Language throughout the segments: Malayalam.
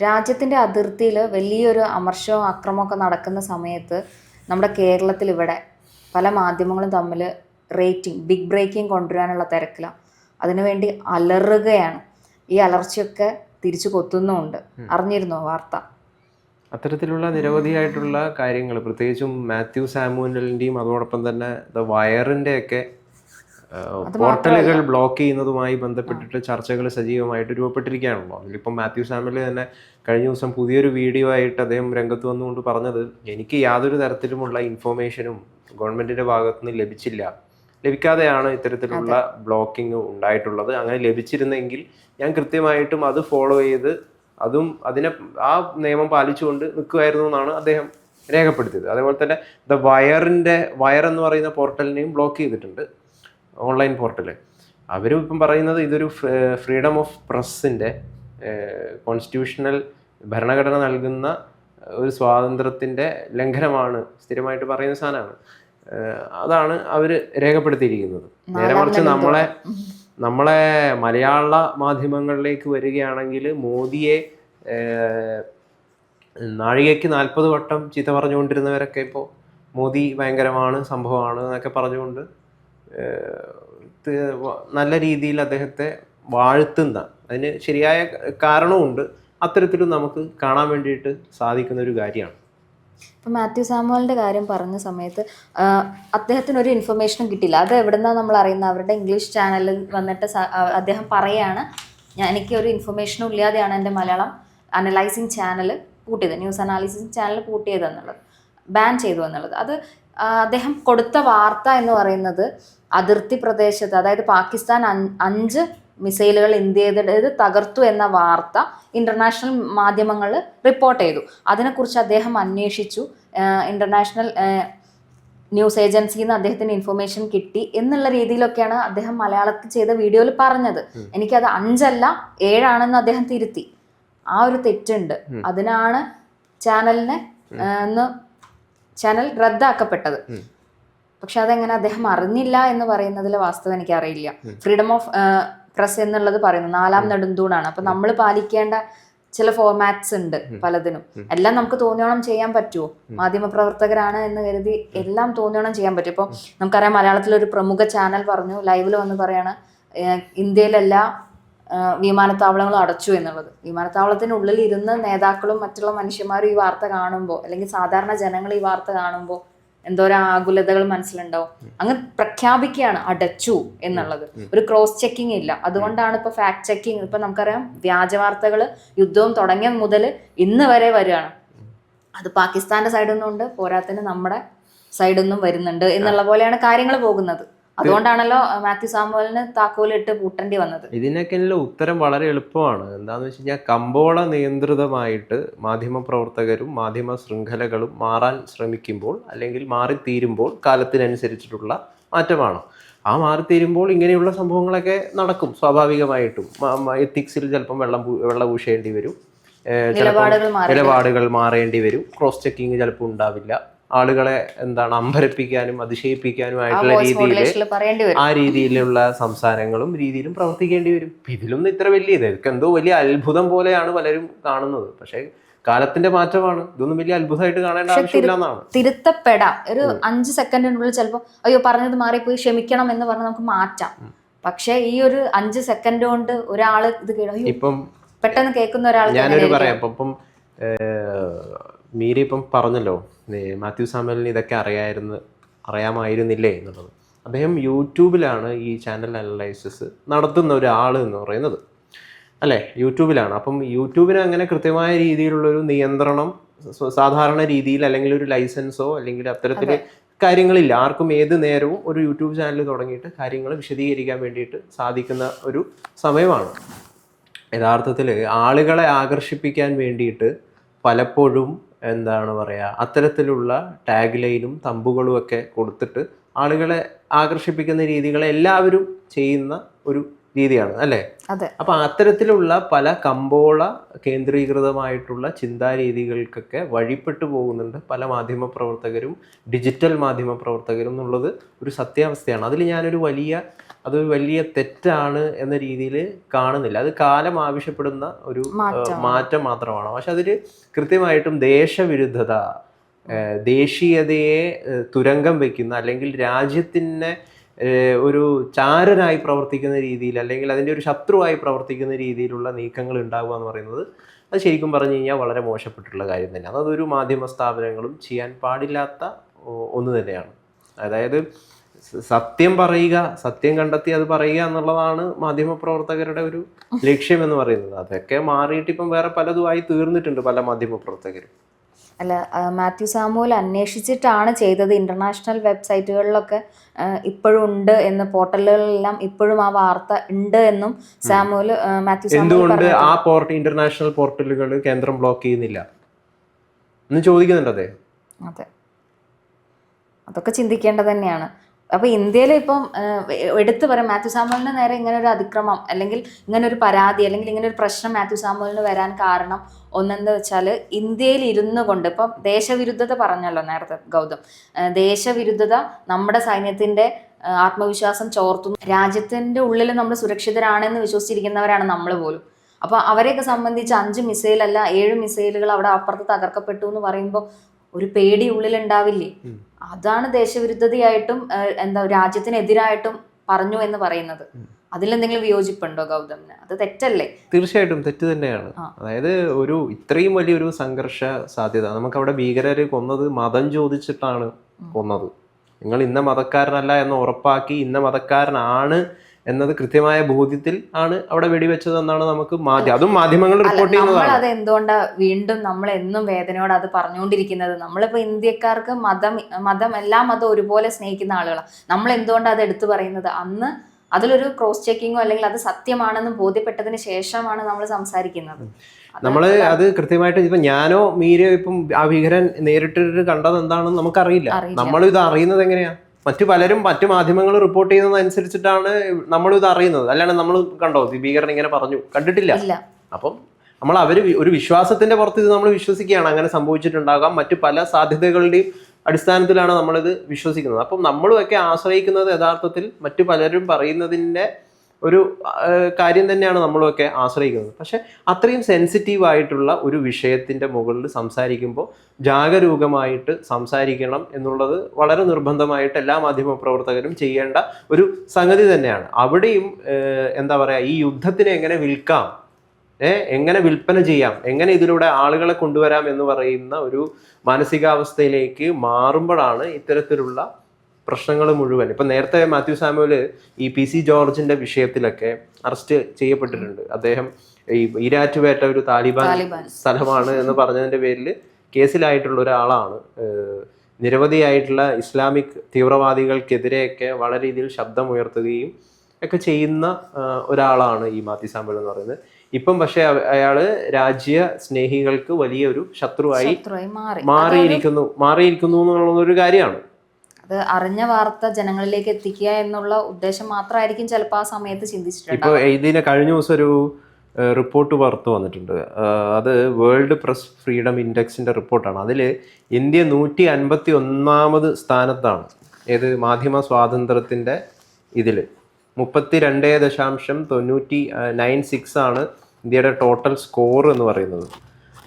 രാജ്യത്തിന്റെ അതിർത്തിയിൽ വലിയൊരു അമർഷവും അക്രമമൊക്കെ നടക്കുന്ന സമയത്ത് നമ്മുടെ കേരളത്തിൽ ഇവിടെ പല മാധ്യമങ്ങളും തമ്മിൽ റേറ്റിംഗ് ബിഗ് ബ്രേക്കിംഗ് കൊണ്ടുവരാനുള്ള തിരക്കിലാണ് അതിനുവേണ്ടി അലറുകയാണ്. ഈ അലർച്ചയൊക്കെ തിരിച്ചു കൊത്തുന്നുമുണ്ട്. അറിഞ്ഞിരുന്നോ വാർത്ത? അത്തരത്തിലുള്ള നിരവധിയായിട്ടുള്ള കാര്യങ്ങൾ പ്രത്യേകിച്ചും മാത്യു സാമുവലിന്റെയും അതോടൊപ്പം തന്നെ ദ വയറിന്റെ ഒക്കെ പോർട്ടലുകൾ ബ്ലോക്ക് ചെയ്യുന്നതുമായി ബന്ധപ്പെട്ടിട്ട് ചർച്ചകൾ സജീവമായിട്ട് രൂപപ്പെട്ടിരിക്കുകയാണല്ലോ. അതിലിപ്പം മാത്യു സാമിൽ തന്നെ കഴിഞ്ഞ ദിവസം പുതിയൊരു വീഡിയോ ആയിട്ട് അദ്ദേഹം രംഗത്ത് വന്നുകൊണ്ട് പറഞ്ഞത് എനിക്ക് യാതൊരു തരത്തിലുമുള്ള ഇൻഫോർമേഷനും ഗവൺമെന്റിന്റെ ഭാഗത്തു നിന്ന് ലഭിച്ചില്ല. ലഭിക്കാതെയാണ് ഇത്തരത്തിലുള്ള ബ്ലോക്കിംഗ് ഉണ്ടായിട്ടുള്ളത്. അങ്ങനെ ലഭിച്ചിരുന്നെങ്കിൽ ഞാൻ കൃത്യമായിട്ടും അത് ഫോളോ ചെയ്ത് അതും അതിനെ ആ നിയമം പാലിച്ചുകൊണ്ട് നിൽക്കുമായിരുന്നു എന്നാണ് അദ്ദേഹം രേഖപ്പെടുത്തിയത്. അതേപോലെ തന്നെ ദ വയറിന്റെ വയർ എന്ന് പറയുന്ന പോർട്ടലിനെയും ബ്ലോക്ക് ചെയ്തിട്ടുണ്ട്. ഓൺലൈൻ പോർട്ടൽ അവരും ഇപ്പം പറയുന്നത് ഇതൊരു ഫ്രീഡം ഓഫ് പ്രസ്സിന്റെ കോൺസ്റ്റിറ്റ്യൂഷണൽ ഭരണഘടന നൽകുന്ന ഒരു സ്വാതന്ത്ര്യത്തിന്റെ ലംഘനമാണ് സ്ഥിരമായിട്ട് പറയുന്ന സാധനമാണ്. അതാണ് അവർ രേഖപ്പെടുത്തിയിരിക്കുന്നത്. നേരെ മറിച്ച് നമ്മളെ നമ്മളെ മലയാള മാധ്യമങ്ങളിലേക്ക് വരികയാണെങ്കിൽ മോദിയെ നാഴികയ്ക്ക് നാൽപ്പത് വട്ടം ചീത്ത പറഞ്ഞുകൊണ്ടിരുന്നവരൊക്കെ ഇപ്പോൾ മോദി ഭയങ്കരമാണ് സംഭവമാണ് എന്നൊക്കെ പറഞ്ഞുകൊണ്ട് നല്ല രീതിയിൽ അദ്ദേഹത്തെ വാഴ്ത്തുന്ന അതിന് ശരിയായ കാരണമുണ്ട് അത്തരത്തിലും നമുക്ക് കാണാൻ വേണ്ടിയിട്ട് സാധിക്കുന്ന ഒരു കാര്യമാണ്. ഇപ്പം മാത്യു സാമുവലിന്റെ കാര്യം പറഞ്ഞ സമയത്ത് അദ്ദേഹത്തിന് ഒരു ഇൻഫർമേഷനും കിട്ടിയില്ല. അത് എവിടെന്നാണ് നമ്മൾ അറിയുന്നത്? അവരുടെ ഇംഗ്ലീഷ് ചാനലിൽ വന്നിട്ട് അദ്ദേഹം പറയാണ് ഞാൻ എനിക്ക് ഒരു ഇൻഫർമേഷനും ഇല്ലാതെയാണ് എന്റെ മലയാളം അനലൈസിങ് ചാനൽ പൂട്ടിയത് ന്യൂസ് അനാലിസിസ് ചാനൽ കൂട്ടിയത് എന്നുള്ളത് ബാൻ ചെയ്തു എന്നുള്ളത്. അത് അദ്ദേഹം കൊടുത്ത വാർത്ത എന്ന് പറയുന്നത് അതിർത്തി പ്രദേശത്ത് അതായത് പാകിസ്ഥാൻ അഞ്ച് മിസൈലുകൾ ഇന്ത്യയുടേത് തകർത്തു എന്ന വാർത്ത ഇന്റർനാഷണൽ മാധ്യമങ്ങൾ റിപ്പോർട്ട് ചെയ്തു. അതിനെക്കുറിച്ച് അദ്ദേഹം അന്വേഷിച്ചു. ഇന്റർനാഷണൽ ന്യൂസ് ഏജൻസിയിൽ നിന്ന് അദ്ദേഹത്തിന് ഇൻഫർമേഷൻ കിട്ടി എന്നുള്ള രീതിയിലൊക്കെയാണ് അദ്ദേഹം മലയാളത്തിൽ ചെയ്ത വീഡിയോയിൽ പറഞ്ഞത്. എനിക്കത് അഞ്ചല്ല ഏഴാണെന്ന് അദ്ദേഹം തിരുത്തി. ആ ഒരു തെറ്റുണ്ട്. അതിനാണ് ചാനലിനെ ഒന്ന് ചാനൽ റദ്ദാക്കപ്പെട്ടത്. പക്ഷെ അതെങ്ങനെ അദ്ദേഹം അറിഞ്ഞില്ല എന്ന് പറയുന്നതിലെ വാസ്തവം എനിക്ക് അറിയില്ല ഫ്രീഡം ഓഫ് പ്രസ് എന്നുള്ളത് പറയുന്നത് നാലാം നെടുന്തൂണാണ് അപ്പൊ നമ്മൾ പാലിക്കേണ്ട ചില ഫോർമാറ്റ്സ് ഉണ്ട് പലതിനും. എല്ലാം നമുക്ക് തോന്നിയോണം ചെയ്യാൻ പറ്റുമോ മാധ്യമപ്രവർത്തകരാണ് എന്ന് കരുതി എല്ലാം തോന്നിയോണം ചെയ്യാൻ പറ്റും. ഇപ്പൊ നമുക്കറിയാം മലയാളത്തിലൊരു പ്രമുഖ ചാനൽ പറഞ്ഞു ലൈവിൽ വന്ന് പറയാണ് ഇന്ത്യയിലെല്ലാ ഏഹ് വിമാനത്താവളങ്ങളും അടച്ചു എന്നുള്ളത്. വിമാനത്താവളത്തിനുള്ളിൽ ഇരുന്ന് നേതാക്കളും മറ്റുള്ള മനുഷ്യന്മാരും ഈ വാർത്ത കാണുമ്പോൾ അല്ലെങ്കിൽ സാധാരണ ജനങ്ങൾ ഈ വാർത്ത കാണുമ്പോൾ എന്തോരം ആകുലതകൾ മനസ്സിലുണ്ടാവും. അങ്ങ് പ്രഖ്യാപിക്കുകയാണ് അടച്ചു എന്നുള്ളത്. ഒരു ക്രോസ് ചെക്കിംഗ് ഇല്ല. അതുകൊണ്ടാണ് ഇപ്പൊ ഫാക്ട് ചെക്കിംഗ് ഇപ്പൊ നമുക്കറിയാം വ്യാജ വാർത്തകൾ യുദ്ധവും തുടങ്ങിയ മുതൽ ഇന്ന് വരെ വരികയാണ്. അത് പാകിസ്ഥാന്റെ സൈഡിൽ നിന്നുണ്ട് പോരാത്തിന് നമ്മുടെ സൈഡിൽ നിന്നും വരുന്നുണ്ട് എന്നുള്ള പോലെയാണ് കാര്യങ്ങൾ പോകുന്നത്. അതുകൊണ്ടാണല്ലോ മാത്യു സാമുവലിന് താക്കോലിട്ട് പൂട്ടേണ്ടി വന്നത്. ഇതിനൊക്കെ ഉത്തരം വളരെ എളുപ്പമാണ്. എന്താണെന്ന് വെച്ച് കഴിഞ്ഞാൽ കമ്പോള നിയന്ത്രിതമായിട്ട് മാധ്യമ പ്രവർത്തകരും മാധ്യമ ശൃംഖലകളും മാറാൻ ശ്രമിക്കുമ്പോൾ അല്ലെങ്കിൽ മാറിത്തീരുമ്പോൾ കാലത്തിനനുസരിച്ചിട്ടുള്ള മാറ്റമാണ്. ആ മാറിത്തീരുമ്പോൾ ഇങ്ങനെയുള്ള സംഭവങ്ങളൊക്കെ നടക്കും സ്വാഭാവികമായിട്ടും. എത്തിക്സിൽ ചിലപ്പം വെള്ളം വെള്ളം പൂശേണ്ടി വരും. നിലപാടുകൾ മാറേണ്ടി വരും. ക്രോസ് ചെക്കിങ് ചിലപ്പോൾ ഉണ്ടാവില്ല. ആളുകളെ എന്താണ് അമ്പരപ്പിക്കാനും അതിശയിപ്പിക്കാനും ആയിട്ടുള്ള രീതിയിൽ ആ രീതിയിലുള്ള സംസാരങ്ങളും രീതിയിലും പ്രവർത്തിക്കേണ്ടി വരും. ഇതിലൊന്നും ഇത്ര വലിയ ഇത് ഇതൊക്കെ എന്തോ വലിയ അത്ഭുതം പോലെയാണ് പലരും കാണുന്നത്. പക്ഷേ കാലത്തിന്റെ മാറ്റമാണ്. ഇതൊന്നും വലിയ അത്ഭുതമായിട്ട് കാണേണ്ട ആവശ്യമില്ല എന്നാണ്. തിരുത്തപ്പെടാം. ഒരു അഞ്ച് സെക്കൻഡിനുള്ളിൽ ചിലപ്പോൾ അയ്യോ പറഞ്ഞത് മാറിപ്പോയി ക്ഷമിക്കണം എന്ന് പറഞ്ഞ് നമുക്ക് മാറ്റാം. പക്ഷേ ഈ ഒരു അഞ്ച് സെക്കൻഡ് കൊണ്ട് ഒരാൾ ഇത് ഇപ്പം പെട്ടെന്ന് കേൾക്കുന്ന ഒരാൾ ഞാനൊരു? പറയാം. ഇപ്പം മീര ഇപ്പം പറഞ്ഞല്ലോ മാത്യു സാമലിന് ഇതൊക്കെ അറിയായിരുന്നു അറിയാമായിരുന്നില്ലേ എന്നുള്ളത്. അദ്ദേഹം യൂട്യൂബിലാണ് ഈ ചാനൽ അനലൈസിസ് നടത്തുന്ന ഒരാൾ എന്ന് പറയുന്നത്. അല്ലേ? യൂട്യൂബിലാണ്. അപ്പം യൂട്യൂബിന് അങ്ങനെ കൃത്യമായ രീതിയിലുള്ളൊരു നിയന്ത്രണം സാധാരണ രീതിയിൽ അല്ലെങ്കിൽ ഒരു ലൈസൻസോ അല്ലെങ്കിൽ അത്തരത്തിൽ കാര്യങ്ങളില്ല. ആർക്കും ഏത് നേരവും ഒരു യൂട്യൂബ് ചാനൽ തുടങ്ങിയിട്ട് കാര്യങ്ങൾ വിശദീകരിക്കാൻ വേണ്ടിയിട്ട് സാധിക്കുന്ന ഒരു സമയമാണ്. യഥാർത്ഥത്തിൽ ആളുകളെ ആകർഷിപ്പിക്കാൻ വേണ്ടിയിട്ട് പലപ്പോഴും എന്താണ് പറയുക അത്തരത്തിലുള്ള ടാഗ് ലൈനും തമ്പുകളും ഒക്കെ കൊടുത്തിട്ട് ആളുകളെ ആകർഷിപ്പിക്കുന്ന രീതികൾ എല്ലാവരും ചെയ്യുന്ന ഒരു രീതിയാണ് അല്ലേ? അതെ. അപ്പൊ അത്തരത്തിലുള്ള പല കമ്പോള കേന്ദ്രീകൃതമായിട്ടുള്ള ചിന്താ രീതികൾക്കൊക്കെ വഴിപ്പെട്ടു പോകുന്നുണ്ട് പല മാധ്യമ പ്രവർത്തകരും ഡിജിറ്റൽ മാധ്യമ പ്രവർത്തകരും എന്നുള്ളത് ഒരു സത്യാവസ്ഥയാണ്. അതിൽ ഞാനൊരു വലിയ അതൊരു വലിയ തെറ്റാണ് എന്ന രീതിയിൽ കാണുന്നില്ല. അത് കാലം ആവശ്യപ്പെടുന്ന ഒരു മാറ്റം മാത്രമാണ്. പക്ഷെ അതിൽ കൃത്യമായിട്ടും ദേശവിരുദ്ധത ദേശീയതയെ തുരങ്കം വെക്കുന്ന അല്ലെങ്കിൽ രാജ്യത്തിനെ ഒരു ചാരനായി പ്രവർത്തിക്കുന്ന രീതിയിൽ അല്ലെങ്കിൽ അതിന്റെ ഒരു ശത്രുവായി പ്രവർത്തിക്കുന്ന രീതിയിലുള്ള നീക്കങ്ങൾ ഉണ്ടാവുക എന്ന് പറയുന്നത് അത് ശരിക്കും പറഞ്ഞു കഴിഞ്ഞാൽ വളരെ മോശപ്പെട്ടിട്ടുള്ള കാര്യം തന്നെയാണ്. അതൊരു മാധ്യമ സ്ഥാപനങ്ങളും ചെയ്യാൻ പാടില്ലാത്ത ഒന്ന് തന്നെയാണ്. അതായത് സത്യം പറയുക സത്യം കണ്ടെത്തി അത് പറയുക എന്നുള്ളതാണ് മാധ്യമപ്രവർത്തകരുടെ ഒരു ലക്ഷ്യം എന്ന് പറയുന്നത്. അതൊക്കെ മാറിയിട്ട് ഇപ്പം വേറെ പലതുമായി തീർന്നിട്ടുണ്ട് പല മാധ്യമപ്രവർത്തകരും. അല്ല മാത്യു സാമുവൽ അന്വേഷിച്ചിട്ടാണ് ചെയ്തത്. ഇന്റർനാഷണൽ വെബ്സൈറ്റുകളിലൊക്കെ ഇപ്പോഴും ഉണ്ട് എന്ന് പോർട്ടലുകളിലെല്ലാം ഇപ്പോഴും ആ വാർത്ത ഉണ്ട് എന്നും സാമുവൽ മാത്യു എന്തുകൊണ്ട് ആ പോർട്ട് ഇന്റർനാഷണൽ പോർട്ടലുകൾ കേന്ദ്രം ബ്ലോക്ക് ചെയ്യുന്നില്ല? എന്ന് ചോദിക്കുന്നുണ്ട് അതെ അതെ. അതൊക്കെ ചിന്തിക്കേണ്ടത് തന്നെയാണ്. അപ്പൊ ഇന്ത്യയിൽ ഇപ്പം എടുത്തു പറയാം മാത്യു സാമുവലിന് നേരെ ഇങ്ങനെ ഒരു അതിക്രമം അല്ലെങ്കിൽ ഇങ്ങനെ ഒരു പരാതി അല്ലെങ്കിൽ ഇങ്ങനെ ഒരു പ്രശ്നം മാത്യു സാമുവലിന് വരാൻ കാരണം ഒന്നെന്ന് വെച്ചാൽ ഇന്ത്യയിൽ ഇരുന്നു കൊണ്ട് ഇപ്പം ദേശവിരുദ്ധത പറഞ്ഞല്ലോ നേരത്തെ ഗൗതം ദേശവിരുദ്ധത നമ്മുടെ സൈന്യത്തിന്റെ ആത്മവിശ്വാസം ചോർത്തുന്നു. രാജ്യത്തിന്റെ ഉള്ളിൽ നമ്മൾ സുരക്ഷിതരാണെന്ന് വിശ്വസിച്ചിരിക്കുന്നവരാണ് നമ്മൾ പോലും. അപ്പോൾ അവരെയൊക്കെ സംബന്ധിച്ച് അഞ്ച് മിസൈൽ അല്ല ഏഴ് മിസൈലുകൾ അവിടെ അപ്പുറത്ത് തകർക്കപ്പെട്ടു എന്ന് പറയുമ്പോൾ ഒരു പേടി ഉള്ളിലുണ്ടാവില്ലേ? ഉണ്ടാവില്ലേ അതാണ് ദേശവിരുദ്ധതയായിട്ടും എന്താ രാജ്യത്തിനെതിരായിട്ടും പറഞ്ഞു എന്ന് പറയുന്നത്. അതിലെന്തെങ്കിലും വിയോജിപ്പുണ്ടോ ഗൗതമിന്? അത് തെറ്റല്ലേ? തീർച്ചയായിട്ടും തെറ്റ് തന്നെയാണ്. അതായത് ഒരു ഇത്രയും വലിയൊരു സംഘർഷ സാധ്യത. നമുക്ക് അവിടെ ഭീകരരെ കൊന്നത് മതം ചോദിച്ചിട്ടാണ് കൊന്നത്. നിങ്ങൾ ഇന്ന മതക്കാരനല്ല എന്ന് ഉറപ്പാക്കി ഇന്ന മതക്കാരനാണ് എന്നത് കൃത്യമായ ബോധ്യത്തിൽ ആണ് അവിടെ വെടിവെച്ചതെന്നാണ് നമുക്ക് മാധ്യമം അതും മാധ്യമങ്ങൾ റിപ്പോർട്ട് ചെയ്യുന്നത് അത് എന്തുകൊണ്ടാ വീണ്ടും നമ്മൾ എന്നും വേദനയോട് അത് പറഞ്ഞുകൊണ്ടിരിക്കുന്നത്? നമ്മളിപ്പോ ഇന്ത്യക്കാർക്ക് മതം മതം എല്ലാ മതം ഒരുപോലെ സ്നേഹിക്കുന്ന ആളുകളാണ് നമ്മൾ എന്തുകൊണ്ടാണ് അത് എടുത്തു പറയുന്നത്? അന്ന് അതിലൊരു ക്രോസ് ചെക്കിങ്ങോ അല്ലെങ്കിൽ അത് സത്യമാണെന്ന് ബോധ്യപ്പെട്ടതിന് ശേഷമാണ് നമ്മൾ സംസാരിക്കുന്നത്. നമ്മൾ നമ്മൾ അത് കൃത്യമായിട്ട് ഇപ്പൊ ഞാനോ മീരയോ ഇപ്പം ആ ഭീകരൻ നേരിട്ടിട്ട് കണ്ടത് എന്താണെന്ന് നമുക്കറിയില്ല. അറിയില്ല. നമ്മൾ ഇത് അറിയുന്നത് എങ്ങനെയാ? മറ്റു പലരും മറ്റു മാധ്യമങ്ങൾ റിപ്പോർട്ട് ചെയ്യുന്നതനുസരിച്ചിട്ടാണ് നമ്മൾ ഇത് അറിയുന്നത്. അല്ലാണ്ട് നമ്മൾ കണ്ടോ ഈ ഇങ്ങനെ പറഞ്ഞു. കണ്ടിട്ടില്ല. അപ്പം നമ്മൾ അവർ ഒരു വിശ്വാസത്തിന്റെ പുറത്ത് ഇത് നമ്മൾ വിശ്വസിക്കുകയാണ്. അങ്ങനെ സംഭവിച്ചിട്ടുണ്ടാകാം. മറ്റു പല സാധ്യതകളുടെയും അടിസ്ഥാനത്തിലാണ് നമ്മളിത് വിശ്വസിക്കുന്നത്. അപ്പം നമ്മളുമൊക്കെ ആശ്രയിക്കുന്നത് യഥാർത്ഥത്തിൽ മറ്റു പലരും പറയുന്നതിന്റെ ഒരു കാര്യം തന്നെയാണ് നമ്മളൊക്കെ ആശ്രയിക്കുന്നത്. പക്ഷേ അത്രയും സെൻസിറ്റീവ് ആയിട്ടുള്ള ഒരു വിഷയത്തിന്റെ മുകളിൽ സംസാരിക്കുമ്പോൾ ജാഗരൂകമായിട്ട് സംസാരിക്കണം എന്നുള്ളത് വളരെ നിർബന്ധമായിട്ട് എല്ലാ മാധ്യമ പ്രവർത്തകരും ചെയ്യേണ്ട ഒരു സംഗതി തന്നെയാണ്. അവിടെയും എന്താ പറയുക ഈ യുദ്ധത്തിനെ എങ്ങനെ വിൽക്കാം എങ്ങനെ വിൽപ്പന ചെയ്യാം എങ്ങനെ ഇതിലൂടെ ആളുകളെ കൊണ്ടുവരാം എന്ന് പറയുന്ന ഒരു മാനസികാവസ്ഥയിലേക്ക് മാറുമ്പോഴാണ് ഇത്തരത്തിലുള്ള പ്രശ്നങ്ങൾ മുഴുവൻ. ഇപ്പം നേരത്തെ മാത്യു സാമുവൽ ഈ പി സി ജോർജിന്റെ വിഷയത്തിലൊക്കെ അറസ്റ്റ് ചെയ്യപ്പെട്ടിട്ടുണ്ട്. അദ്ദേഹം ഈ ഈരാറ്റുപേട്ട ഒരു താലിബാൻ. സ്ഥലമാണ് എന്ന് പറഞ്ഞതിന്റെ പേരിൽ കേസിലായിട്ടുള്ള ഒരാളാണ്. നിരവധിയായിട്ടുള്ള ഇസ്ലാമിക് തീവ്രവാദികൾക്കെതിരെയൊക്കെ വളരെ രീതിയിൽ ശബ്ദമുയർത്തുകയും ഒക്കെ ചെയ്യുന്ന ഒരാളാണ് ഈ മാത്യു സാമ്പൽ എന്ന് പറയുന്നത്. ഇപ്പം പക്ഷെ അയാൾ രാജ്യ സ്നേഹികൾക്ക് വലിയൊരു ശത്രുവായി ശത്രുവായി മാറി. മാറിയിരിക്കുന്നു. മാറിയിരിക്കുന്നു എന്നുള്ളതൊരു കാര്യമാണ്. അത് അറിഞ്ഞ വാർത്ത ജനങ്ങളിലേക്ക് എത്തിക്കുക എന്നുള്ള ഉദ്ദേശം മാത്രമായിരിക്കും ചിലപ്പോൾ ആ സമയത്ത് ചിന്തിച്ചിട്ടുണ്ട് ഇപ്പോൾ ഇതിന് കഴിഞ്ഞ ദിവസം ഒരു റിപ്പോർട്ട് പുറത്ത് വന്നിട്ടുണ്ട്. അത് വേൾഡ് പ്രസ് ഫ്രീഡം ഇൻഡെക്സിന്റെ റിപ്പോർട്ടാണ്. അതിൽ ഇന്ത്യ നൂറ്റി അൻപത്തി ഒന്നാമത് സ്ഥാനത്താണ്. ഏത് മാധ്യമ സ്വാതന്ത്ര്യത്തിന്റെ ഇതിൽ മുപ്പത്തി രണ്ട് ദശാംശം തൊണ്ണൂറ്റി നയൻ സിക്സ് ആണ് ഇന്ത്യയുടെ ടോട്ടൽ സ്കോർ എന്ന് പറയുന്നത്.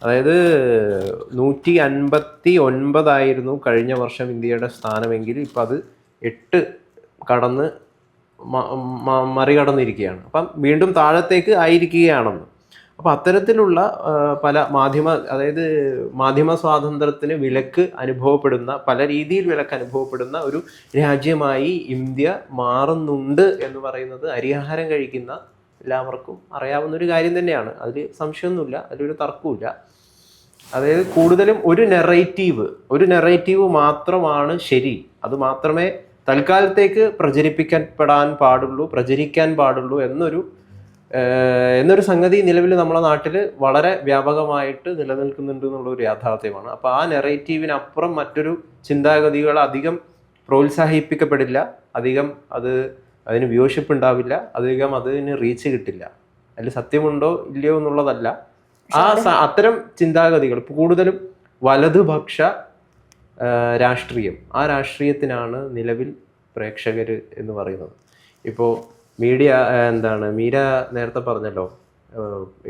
അതായത് നൂറ്റി അൻപത്തി ഒൻപതായിരുന്നു കഴിഞ്ഞ വർഷം ഇന്ത്യയുടെ സ്ഥാനമെങ്കിൽ ഇപ്പം അത് എട്ട് കടന്ന് മറികടന്നിരിക്കുകയാണ്. അപ്പം വീണ്ടും താഴത്തേക്ക് ആയിരിക്കുകയാണെന്ന്. അപ്പം അത്തരത്തിലുള്ള പല മാധ്യമ അതായത് മാധ്യമ സ്വാതന്ത്ര്യത്തിന് വിലക്ക് അനുഭവപ്പെടുന്ന പല രീതിയിൽ വിലക്ക് അനുഭവപ്പെടുന്ന ഒരു രാജ്യമായി ഇന്ത്യ മാറുന്നുണ്ട് എന്ന് പറയുന്നത് അരിഹാരം കഴിക്കുന്ന എല്ലാവർക്കും അറിയാവുന്ന ഒരു കാര്യം തന്നെയാണ്. അതിൽ സംശയമൊന്നുമില്ല അതിലൊരു തർക്കമില്ല അതായത് കൂടുതലും ഒരു നെറേറ്റീവ് ഒരു നെറേറ്റീവ് മാത്രമാണ് ശരി. അത് മാത്രമേ തൽക്കാലത്തേക്ക് പ്രചരിപ്പിക്കപ്പെടാൻ പാടുള്ളൂ പ്രചരിക്കാൻ പാടുള്ളൂ എന്നൊരു എന്നൊരു സംഗതി നിലവിൽ നമ്മുടെ നാട്ടിൽ വളരെ വ്യാപകമായിട്ട് നിലനിൽക്കുന്നുണ്ട് എന്നുള്ള ഒരു യാഥാർത്ഥ്യമാണ്. അപ്പോൾ ആ നെറേറ്റീവിനപ്പുറം മറ്റൊരു ചിന്താഗതികൾ അധികം പ്രോത്സാഹിപ്പിക്കപ്പെടില്ല. അധികം അത് അതിന് വ്യൂഷിപ്പ് ഉണ്ടാവില്ല അധികം അതിന് റീച്ച് കിട്ടില്ല. അതിൽ സത്യമുണ്ടോ ഇല്ലയോ എന്നുള്ളതല്ല. ആ അത്തരം ചിന്താഗതികൾ കൂടുതലും വലതുപക്ഷ രാഷ്ട്രീയം. ആ രാഷ്ട്രീയത്തിനാണ് നിലവിൽ പ്രേക്ഷകർ എന്ന് പറയുന്നത്. ഇപ്പോൾ മീഡിയ എന്താണ് മീര നേരത്തെ പറഞ്ഞല്ലോ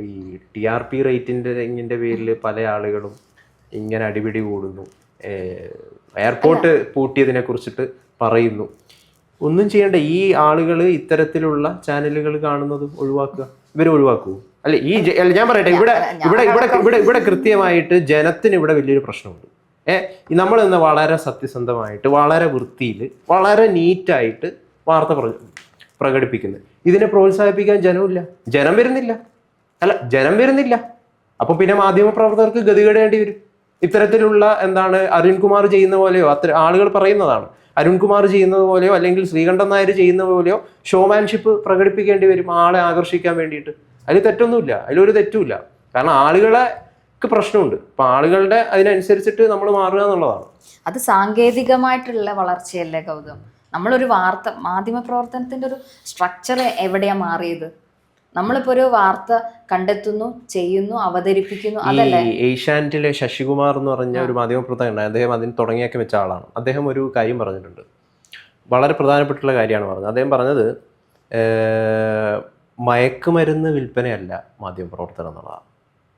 ഈ ടി ആർ പി റേറ്റിന്റെ പേരിൽ പല ആളുകളും ഇങ്ങനെ അടിപിടി കൂടുന്നു. എയർപോർട്ട് പൂട്ടിയതിനെ കുറിച്ചിട്ട് പറയുന്നു. ഒന്നും ചെയ്യേണ്ട ഈ ആളുകൾ ഇത്തരത്തിലുള്ള ചാനലുകൾ കാണുന്നത് ഒഴിവാക്കുക. ഇവരെ ഒഴിവാക്കൂ. അല്ല ഈ ഞാൻ പറയട്ടെ ഇവിടെ ഇവിടെ ഇവിടെ ഇവിടെ ഇവിടെ കൃത്യമായിട്ട് ജനത്തിന് ഇവിടെ വലിയൊരു പ്രശ്നമുണ്ട്. ഏ നമ്മൾ ഇന്ന് വളരെ സത്യസന്ധമായിട്ട് വളരെ വൃത്തിയിൽ വളരെ നീറ്റായിട്ട് വാർത്ത പ്ര പ്രകടിപ്പിക്കുന്നത് ഇതിനെ പ്രോത്സാഹിപ്പിക്കാൻ ജനമില്ല ജനം വരുന്നില്ല. അല്ല ജനം വരുന്നില്ല. അപ്പൊ പിന്നെ മാധ്യമ പ്രവർത്തകർക്ക് ഗതികേടേണ്ടി വരും. ഇത്തരത്തിലുള്ള എന്താണ് അരുൺകുമാർ ചെയ്യുന്ന പോലെയോ അത്ര ആളുകൾ പറയുന്നതാണ്. അരുൺകുമാർ ചെയ്യുന്നത് പോലെയോ അല്ലെങ്കിൽ ശ്രീകണ്ഠൻ നായർ ചെയ്യുന്ന പോലെയോ ഷോമാൻഷിപ്പ് പ്രകടിപ്പിക്കേണ്ടി വരും ആളെ ആകർഷിക്കാൻ വേണ്ടിയിട്ട്. അതിൽ തെറ്റൊന്നുമില്ല. അതിലൊരു തെറ്റുമില്ല. കാരണം ആളുകളെ പ്രശ്നമുണ്ട്. അപ്പൊ ആളുകളുടെ അതിനനുസരിച്ചിട്ട് നമ്മൾ മാറുക എന്നുള്ളതാണ്. അത് സാങ്കേതികമായിട്ടുള്ള വളർച്ചയല്ലേ ഗൗതം? നമ്മളൊരു വാർത്ത മാധ്യമ പ്രവർത്തനത്തിന്റെ ഒരു സ്ട്രക്ചർ എവിടെയാ മാറിയത്? നമ്മളിപ്പോ ഒരു വാർത്ത കണ്ടെത്തുന്നു ചെയ്യുന്നു അവതരിപ്പിക്കുന്നു അതല്ലേ? ഏഷ്യാനെറ്റിലെ ശശികുമാർ എന്ന് പറഞ്ഞ ഒരു മാധ്യമപ്രവർത്തകൻ അദ്ദേഹം അതിന് തുടങ്ങിയൊക്കെ വെച്ച ആളാണ്. അദ്ദേഹം ഒരു കാര്യം പറഞ്ഞിട്ടുണ്ട്. വളരെ പ്രധാനപ്പെട്ടുള്ള കാര്യമാണ് പറഞ്ഞത്. അദ്ദേഹം പറഞ്ഞത് മയക്കുമരുന്ന് വിൽപ്പനയല്ല മാധ്യമപ്രവർത്തനം എന്നുള്ളതാണ്.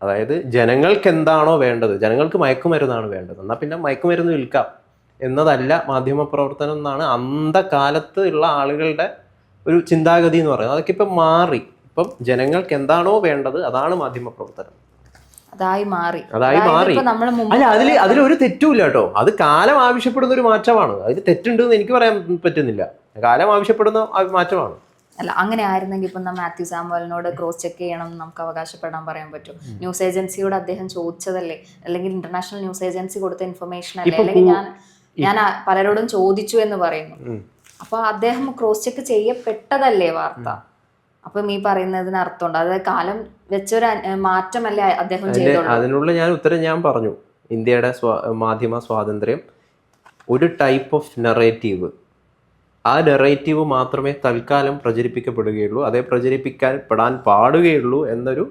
അതായത് ജനങ്ങൾക്ക് എന്താണോ വേണ്ടത് ജനങ്ങൾക്ക് മയക്കുമരുന്നാണ് വേണ്ടത്. എന്നാൽ പിന്നെ മയക്കുമരുന്ന് വിൽക്കാം എന്നതല്ല മാധ്യമപ്രവർത്തനം എന്നാണ് അന്ധകാലത്ത് ഉള്ള ആളുകളുടെ ഒരു ചിന്താഗതി എന്ന് പറയുന്നത്. അതൊക്കെ ഇപ്പം മാറി. ഇപ്പം ജനങ്ങൾക്ക് എന്താണോ വേണ്ടത് അതാണ് മാധ്യമ പ്രവർത്തനം. അതായി മാറി. അതായി മാറി. അല്ല അതിൽ അതിലൊരു തെറ്റുമില്ല കേട്ടോ. അത് കാലം ആവശ്യപ്പെടുന്ന ഒരു മാറ്റമാണ്. അതിൽ തെറ്റുണ്ട് എന്ന് എനിക്ക് പറയാൻ പറ്റുന്നില്ല. കാലം ആവശ്യപ്പെടുന്ന മാറ്റമാണ്. അല്ല അങ്ങനെ ആയിരുന്നെങ്കിൽ ഇപ്പം മാത്യു സാമുവലിനോട് ക്രോസ് ചെക്ക് ചെയ്യണം എന്ന് നമുക്ക് അവകാശപ്പെടാൻ പറയാൻ പറ്റും. ന്യൂസ് ഏജൻസിയോട് അദ്ദേഹം ചോദിച്ചതല്ലേ? അല്ലെങ്കിൽ ഇന്റർനാഷണൽ ന്യൂസ് ഏജൻസി കൊടുത്ത ഇൻഫർമേഷൻ അല്ലേ? അല്ലെങ്കിൽ ഞാൻ ഞാൻ പലരോടും ചോദിച്ചു എന്ന് പറയുന്നു. അപ്പൊ അദ്ദേഹം ക്രോസ് ചെക്ക് ചെയ്യപ്പെട്ടതല്ലേ വാർത്ത? അപ്പം ഈ പറയുന്നതിന് അർത്ഥമുണ്ട്. അതായത് കാലം വെച്ചൊരു മാറ്റമല്ലേ അദ്ദേഹം അതിനുള്ള ഞാൻ ഉത്തരം ഞാൻ പറഞ്ഞു. ഇന്ത്യയുടെ മാധ്യമ സ്വാതന്ത്ര്യം ഒരു ടൈപ്പ് ഓഫ് നെറേറ്റീവ് ആ നെറേറ്റീവ് മാത്രമേ തൽക്കാലം പ്രചരിപ്പിക്കപ്പെടുകയുള്ളൂ. അതേ പ്രചരിപ്പിക്കാൻ പെടാൻ പാടുകയുള്ളൂ എന്നൊരു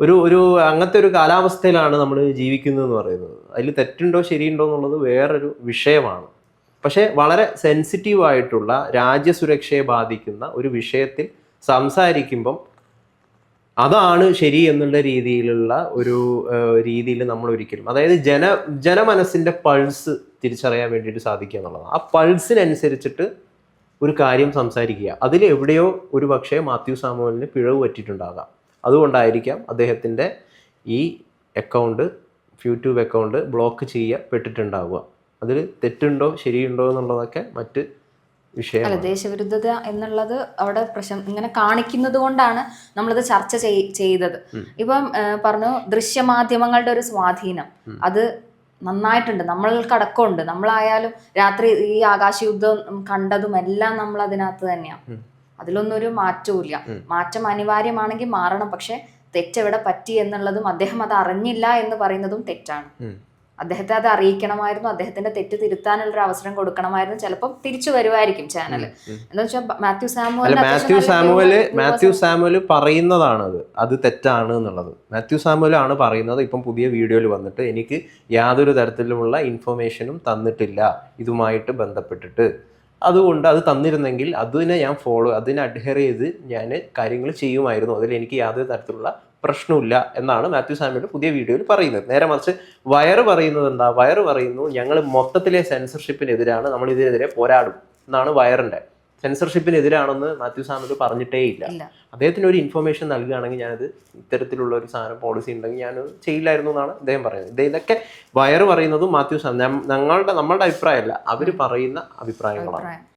ഒരു ഒരു അങ്ങനത്തെ ഒരു കാലാവസ്ഥയിലാണ് നമ്മൾ ജീവിക്കുന്നത് എന്ന് പറയുന്നത്. അതിൽ തെറ്റുണ്ടോ ശരിയുണ്ടോ എന്നുള്ളത് വേറൊരു വിഷയമാണ്. പക്ഷേ വളരെ സെൻസിറ്റീവ് ആയിട്ടുള്ള രാജ്യസുരക്ഷയെ ബാധിക്കുന്ന ഒരു വിഷയത്തിൽ സംസാരിക്കുമ്പം അതാണ് ശരി എന്നുള്ള രീതിയിലുള്ള ഒരു രീതിയിൽ നമ്മൾ ഒരിക്കലും അതായത് ജന ജനമനസ്സിന്റെ പൾസ് തിരിച്ചറിയാൻ വേണ്ടിയിട്ട് സാധിക്കുക എന്നുള്ളതാണ്. ആ പൾസിനനുസരിച്ചിട്ട് ഒരു കാര്യം സംസാരിക്കുക. അതിൽ എവിടെയോ ഒരു പക്ഷേ മാത്യു സാമുവലിന് പിഴവ് പറ്റിയിട്ടുണ്ടാകാം. അതുകൊണ്ടായിരിക്കാം അദ്ദേഹത്തിന്റെ ഈ അക്കൗണ്ട് യൂട്യൂബ് അക്കൗണ്ട് ബ്ലോക്ക് ചെയ്യപ്പെട്ടിട്ടുണ്ടാവുക. അതിൽ തെറ്റുണ്ടോ ശരിയുണ്ടോ എന്നുള്ളതൊക്കെ മറ്റ് അല്ല ദേശവിരുദ്ധത എന്നുള്ളത് അവിടെ പ്രശ്നം ഇങ്ങനെ കാണിക്കുന്നത് കൊണ്ടാണ് നമ്മളത് ചർച്ച ചെയ്തത്. ഇപ്പം പറഞ്ഞു ദൃശ്യമാധ്യമങ്ങളുടെ ഒരു സ്വാധീനം. അത് നന്നായിട്ടുണ്ട്. നമ്മൾക്കടക്കമുണ്ട് നമ്മളായാലും രാത്രി ഈ ആകാശയുദ്ധം കണ്ടതും എല്ലാം നമ്മൾ അതിനകത്ത് തന്നെയാണ് അതിലൊന്നും ഒരു മാറ്റവും ഇല്ല മാറ്റം അനിവാര്യമാണെങ്കിൽ മാറണം. പക്ഷെ തെറ്റെവിടെ പറ്റി എന്നുള്ളതും അദ്ദേഹം അത് അറിഞ്ഞില്ല എന്ന് പറയുന്നതും തെറ്റാണ്. അദ്ദേഹത്തെ അത് അറിയിക്കണമായിരുന്നു അദ്ദേഹത്തിന്റെ തെറ്റ് തിരുത്താനുള്ള ഒരു അവസരം കൊടുക്കണമായിരുന്നു. ചിലപ്പോൾ തിരിച്ചു വരുമായിരിക്കും ചാനൽ എന്താ വെച്ചാൽ മാത്യു സാമുവൽ മാത്യു സാമുവൽ മാത്യു സാമുവൽ പറയുന്നതാണ് അത് അത് തെറ്റാണ് എന്നുള്ളത്. മാത്യു സാമുവൽ ആണ് പറയുന്നത് ഇപ്പം പുതിയ വീഡിയോയിൽ വന്നിട്ട് എനിക്ക് യാതൊരു തരത്തിലുമുള്ള ഇൻഫർമേഷനും തന്നിട്ടില്ല ഇതുമായിട്ട് ബന്ധപ്പെട്ടിട്ട്. അതുകൊണ്ട് അത് തന്നിരുന്നെങ്കിൽ അതിനെ ഞാൻ ഫോളോ അതിനെ അഡ്ഹെയർ ചെയ്ത് ഞാൻ കാര്യങ്ങൾ ചെയ്യുമായിരുന്നു. അതിൽ എനിക്ക് യാതൊരു തരത്തിലുള്ള പ്രശ്നമില്ല എന്നാണ് മാത്യു സാമിയുടെ പുതിയ വീഡിയോയിൽ പറയുന്നത്. നേരെ മറിച്ച് വയറ് പറയുന്നത് എന്താ? വയറ് പറയുന്നു ഞങ്ങൾ മൊത്തത്തിലെ സെൻസർഷിപ്പിനെതിരാണ് നമ്മൾ ഇതിനെതിരെ പോരാടും എന്നാണ് വയറിന്റെ. സെൻസർഷിപ്പിനെതിരാണെന്ന് മാത്യു സാമുവൽ പറഞ്ഞിട്ടേ ഇല്ല. അദ്ദേഹത്തിന് ഒരു ഇൻഫർമേഷൻ നൽകുകയാണെങ്കിൽ ഞാനത് ഇത്തരത്തിലുള്ള ഒരു സാധനം പോളിസി ഉണ്ടെങ്കിൽ ഞാൻ ചെയ്യില്ലായിരുന്നു എന്നാണ് അദ്ദേഹം പറയുന്നത്. ഇത് ഇതൊക്കെ വയറ് പറയുന്നതും മാത്യു സാം ഞങ്ങളുടെ നമ്മളുടെ അഭിപ്രായമല്ല അവർ പറയുന്ന അഭിപ്രായങ്ങളാണ്. അഭിപ്രായം.